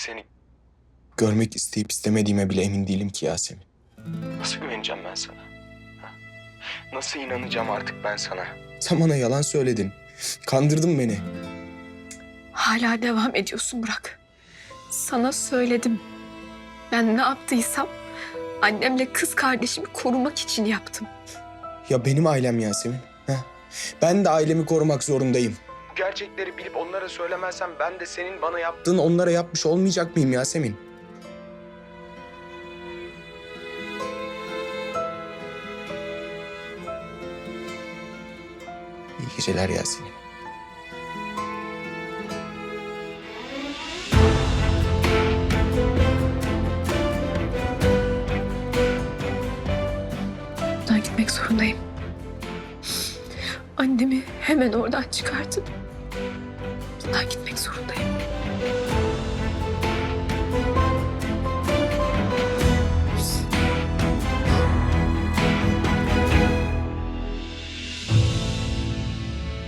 seni görmek isteyip istemediğime bile emin değilim ki Yasemin. Nasıl güveneceğim ben sana? ha? Nasıl inanacağım artık ben sana? Sen bana yalan söyledin. Kandırdın beni. Hala devam ediyorsun Burak. Sana söyledim. Ben ne yaptıysam annemle kız kardeşimi korumak için yaptım. Ya benim ailem Yasemin. ha? Ben de ailemi korumak zorundayım. Gerçekleri bilip onlara söylemezsem ben de senin bana yaptığın onlara yapmış olmayacak mıyım Yasemin? İyi geceler Yasemin. Buradan gitmek zorundayım. Annemi hemen oradan çıkartıp buradan gitmek zorundayım.